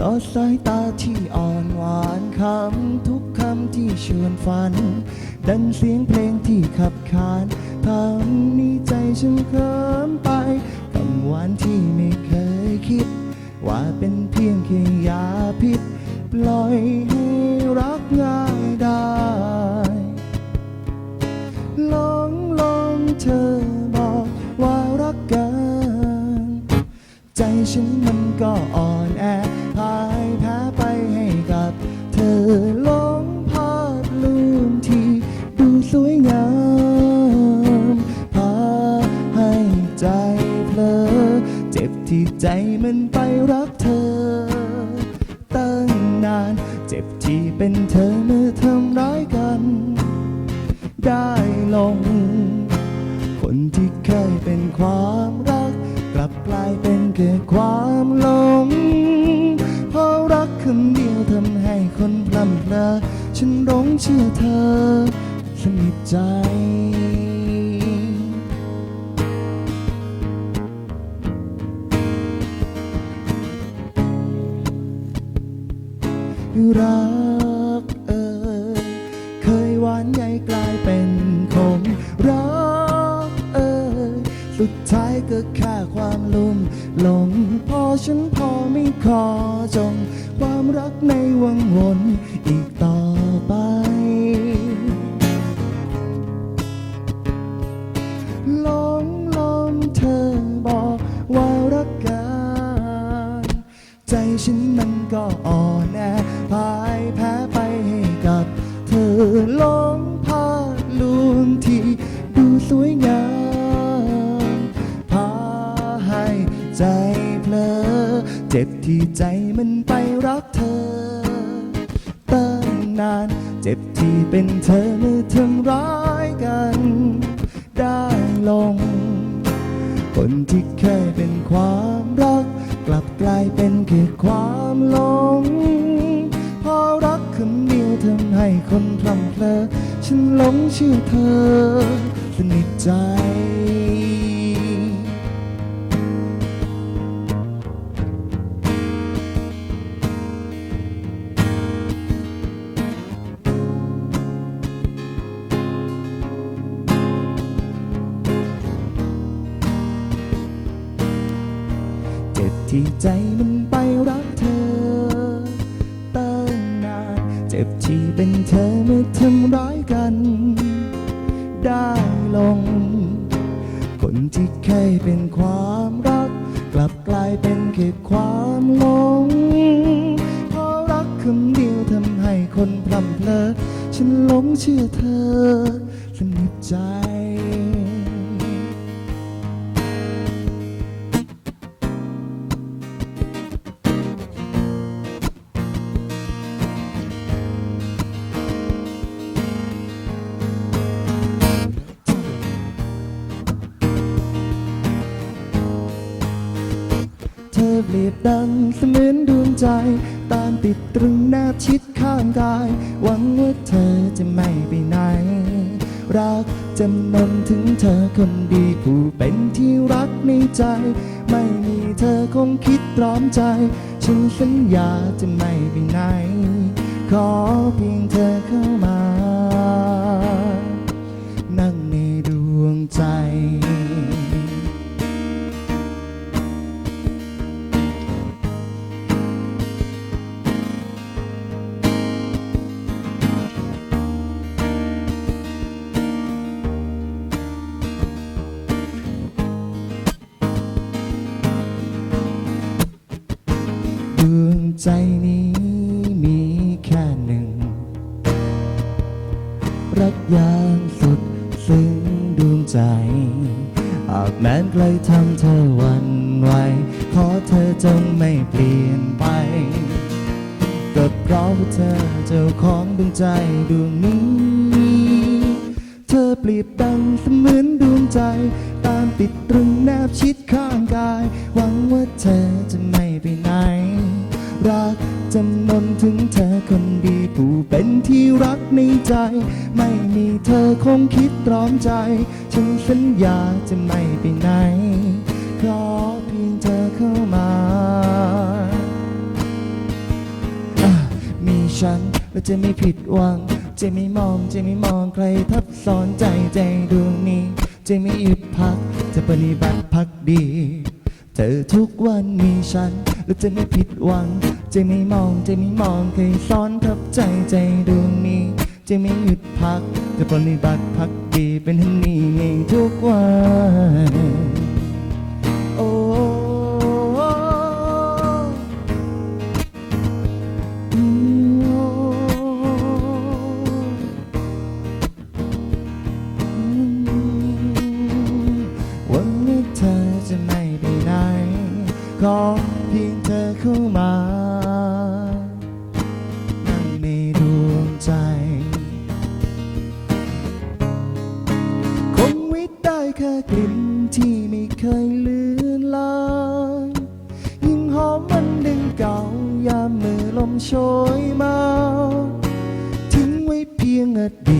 รอสายตาที่อ่อนหวานคำ ทุกคำที่ชวนฝัน ดันเสียงเพลงที่ขับขานทำนี้ใจฉันเคลิ้มไปคำหวานที่ไม่เคยคิด ว่าเป็นเพียงแค่ยาพิษ ปล่อยให้รัก ลอ เจ็บที่ใจมันไปรักเธอ ตั้งนาน เจ็บที่เป็นเธอเมื่อทำร้ายกัน ได้ลง คนที่เคยเป็นความรัก กลับกลายเป็นแค่ความหลงเพราะรักคำเดียวทำให้คนพลัมเพลอฉันหลงเชื่อเธอสนิทใจ ลุ่มหลง พอฉันพอไม่ขอจง ความรักในวังวนอีกต่อไปลองลองเธอบอกว่ารักกัน ใจฉันมันก็อ่อนแอพ่ายแพ้ไปให้กับ เธอลอง เจ็บที่ใจมันไปรักเธอตั้งนาน เจ็บที่เป็นเธอเมื่อทำร้ายกัน ได้ลง คนที่เคยเป็นความรัก กลับกลายเป็นแค่ความหลงเพราะรักคำเดียวทำให้คนพลัมเพลอฉันหลงเชื่อเธอ สนิทใจ ที่ใจมันไปรักเธอตั้งนาน เจ็บที่เป็นเธอเมื่อทำร้ายกัน ได้ลง คนที่เคยเป็นความรัก กลับกลายเป็นแค่ความหลงเพราะรักคำเดียวทำให้คนพลัมเพลอฉันหลงเชื่อเธอสนิทใจ เปรียบดังเสมือนดวงใจ ตามติดตรึงแนบชิดข้างกาย หวังว่าเธอจะไม่ไปไหน รักจำนนถึงเธอคนดีผู้เป็นที่รักในใจ ไม่มีเธอคงคิดตรอมใจ ฉันสัญญาจะไม่ไปไหน ขอเพียงเธอเข้ามา ใจนี้มีแค่หนึ่ง รักอย่างสุดซึ้งดวงใจ อาจแม้นใกลทำเธอวันไหวขอเธอจงไม่เปลี่ยนไปก็เพราะว่าเธอเจ้าของดวงใจดวงนี้ เธอเปรียบดังเสมือนดวงใจ ตามติดตรึงแนบชิดข้างกาย หวังว่าเธอจะไม่ไปไหน รักจำนนถึงเธอคนดีผู้เป็นที่รักในใจ ไม่มีเธอคงคิดตรอมใจ ฉันสัญญาจะไม่ไปไหนขอเพียงเธอเข้ามาและจะไม่ผิดหวัง จะไม่มองจะไม่มองใครทับซ้อนใจใจดวงนี้ จะไม่หยุดพักจะปฏิบัติพักดี เธอทุกวันมีฉัน และจะไม่ผิดหวัง จะไม่มองจะไม่มองใครซ้อนทับใจใจดวงนี้ จะไม่หยุดพัก จะปฏิบัติพักดีเป็นทันนี้ทุกวัน โชยมาทิ้งไว้เพียงอดีต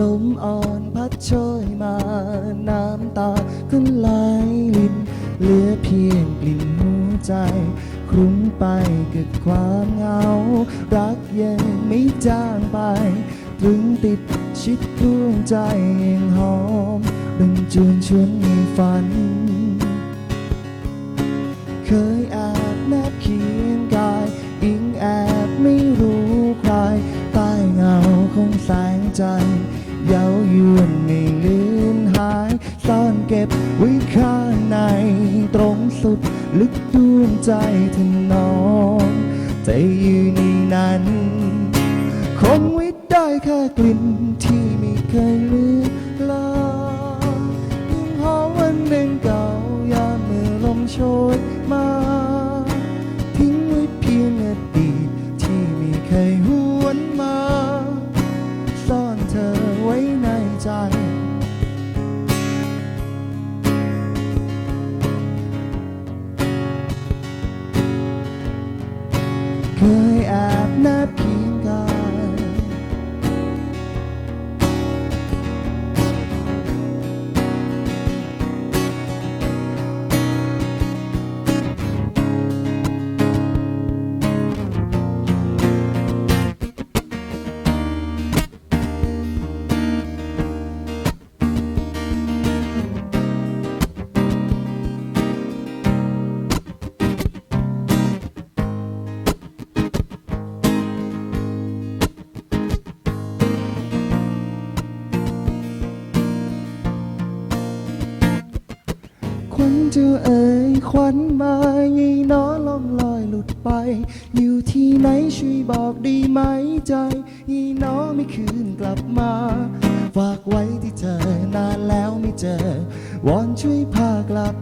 ลมอ่อนพัดโชยมาน้ำตาขึ้นไหลลินเหลือเพียงกลิ่นหัวใจ คลุ้งไปกับความเหงา รักยังไม่จางไป ตรึงติดชิดดวงใจยังหอมดึงจวนชวนในฝัน เคยแอบแนบเคียงกายอิงแอบไม่รู้ใคร ใต้เงาของแสงใจ เย้ายวนไม่ลือนหาย ซ่อนเก็บไว้ข้างในตรงสุด ลึกดวงใจถึงน้องใจอยู่ในนั้น คงไว้ได้แค่กลิ่นที่ไม่เคยลือนลายิ่งหอมวันเดิงเก่ายามเมื่อลมโชยมา จะเอ่ยควันมายีน้อล่องลอยหลุดไป อยู่ที่ไหนช่วยบอกได้ไหมใจยีน้อไม่คืนกลับมา ฝากไว้ที่เธอนานแล้วไม่เจอวอนช่วยพากลับ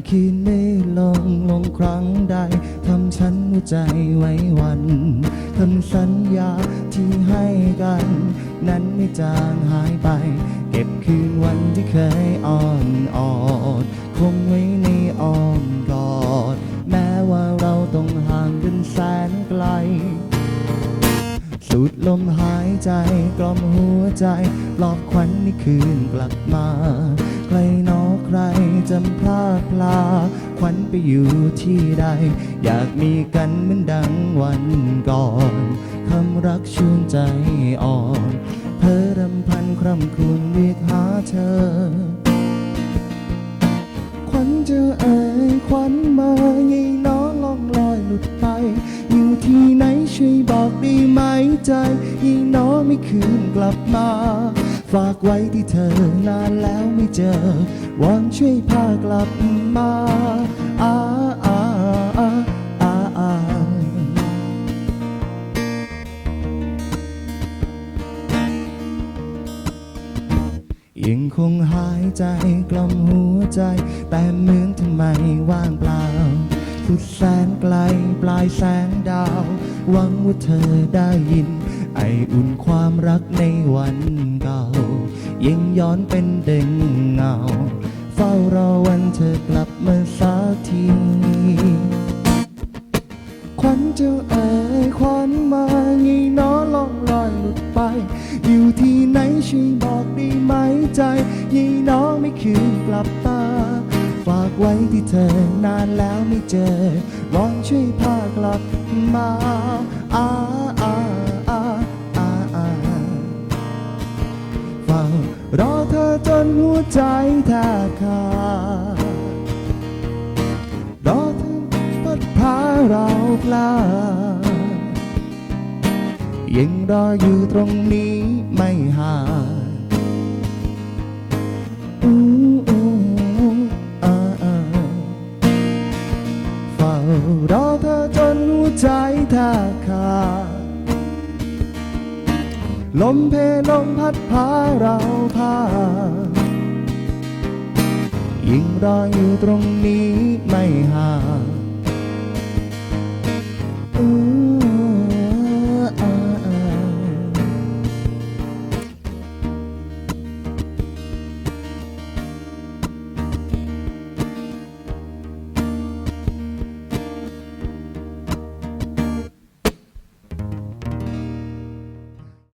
คำคืนไม่ลงลงครั้งใดทำฉันหัวใจไว้วันคำสัญญาที่ให้กัน นั้นไม่จางหายไป เก็บคืนวันที่เคยอ่อนออด คงไว้ในอ้อมกอด แม้ว่าเราต้องห่างกันแสนไกลสูดลมหายใจกล่อมหัวใจปลอบขวัญในคืนกลับมาใครหนอ ใครจำพลาดพลาขวัญไปอยู่ที่ใด อยากมีกันเหมือนดังวันก่อนคำรักชวนใจอ่อนเพ้อรำพันคร่ำครวญเรียกหาเธอ ขวัญจะเอ่ยขวัญมาไงน้องล่องลอยหลุดไป อยู่ที่ไหนช่วยบอกได้ไหมใจยิ่งน้อไม่คืนกลับมา ฝากไว้ที่เธอนานแล้วไม่เจอ วอนช่วยพากลับมาอาอาอาอาอายังคงหายใจกล่อมหัวใจ แต่เหมือนทำไมว่างเปล่าสุดแสนไกลปลายแสงดาว หวังว่าเธอได้ยิน ไออุ่นความรักในวันเก่า ยังย้อนเป็นเด่งเงา ฝ้ารอวันเธอกลับมาสักทีควันเจ้าเอ๋ยควันมางีน้อล่องลอยหลุดไป อยู่ที่ไหนช่วยบอกได้ไหมใจยีน้องไม่คืนกลับตาฝากไว้ที่เธอนานแล้วไม่เจอวอนช่วยพากลับมาอาอาอา รอเธอจนหัวใจแทบขาดรอเธอพัดพาเราพลาดยังรออยู่ตรงนี้ไม่ห่างอู้อ่าเฝ้ารอเธอจนหัวใจแทบ ลมเพลมพัดพาเราพายิ่งรออยู่ตรงนี้ไม่ห่าง